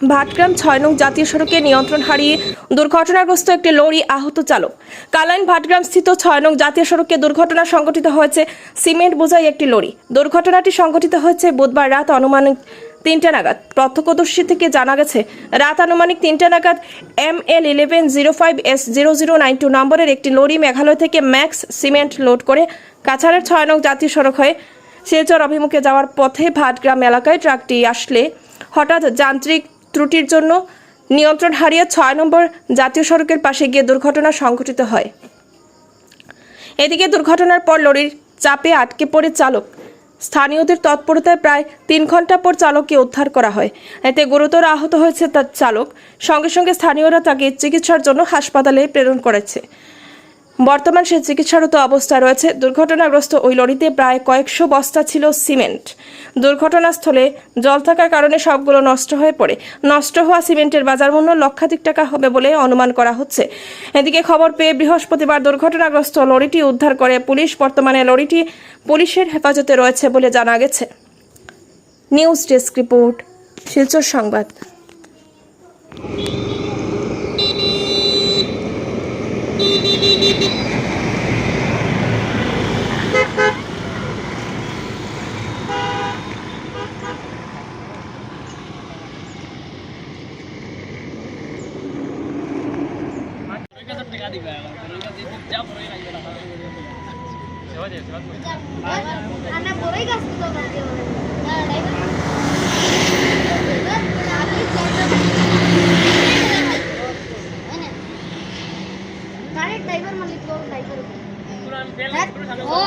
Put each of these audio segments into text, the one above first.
ভাটগ্রাম ছয় নং জাতীয় সড়কে নিয়ন্ত্রণ হারিয়ে দুর্ঘটনাগ্রস্ত একটি লরি আহত চালক। কালাইন ভাটগ্রাম স্থিত ছয় নং জাতীয় সড়কে দুর্ঘটনা সংঘটিত হয়েছে সিমেন্ট বোঝাই একটি লরি। দুর্ঘটনাটি সংঘটিত হয়েছে বুধবার রাত অনুমানিক তিনটা নাগাদ। প্রত্যক্ষদর্শী থেকে জানা গেছে, রাত আনুমানিক তিনটা নাগাদ M L eleven zero five S zero zero nine two নম্বরের একটি লরি মেঘালয় থেকে ম্যাক্স সিমেন্ট লোড করে কাছাড়ের ছয় নং জাতীয় সড়ক হয়ে শিলচর অভিমুখে যাওয়ার পথে ভাটগ্রাম এলাকায় ট্রাকটি আসলে হঠাৎ যান্ত্রিক ত্রুটির জন্য নিয়ন্ত্রণ হারিয়ে ছয় নম্বর জাতীয় সড়কের পাশে গিয়ে দুর্ঘটনা সংঘটিত হয়। এদিকে দুর্ঘটনার পর লরির চাপে আটকে পড়ে চালক। স্থানীয়দের তৎপরতায় প্রায় তিন ঘণ্টা পর চালককে উদ্ধার করা হয়। এতে গুরুতর আহত হয়েছে তার চালক। সঙ্গে সঙ্গে স্থানীয়রা তাকে চিকিৎসার জন্য হাসপাতালে প্রেরণ করেছে। বর্তমান সে চিকিৎসারত অবস্থায় রয়েছে। দুর্ঘটনাগ্রস্ত ওই লরিতে প্রায় কয়েকশো বস্তা ছিল সিমেন্ট। দুর্ঘটনাস্থলে জল থাকার কারণে সবগুলো নষ্ট হয়ে পড়ে। নষ্ট হওয়া সিমেন্টের বাজার মূল্য লক্ষাধিক টাকা হবে বলে অনুমান করা হচ্ছে। এদিকে খবর পেয়ে বৃহস্পতিবার দুর্ঘটনাগ্রস্ত লরিটি উদ্ধার করে পুলিশ। বর্তমানে লরিটি পুলিশের হেফাজতে রয়েছে বলে জানা গেছে। নিউজ ডেস্ক রিপোর্ট, শিলচর সংবাদ। అన్న బొరై కాసుకుంటాం డైరెక్ట్ డైవర్ మళ్ళీ ఇట్లా డైవర్ ఓ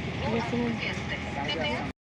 すみません。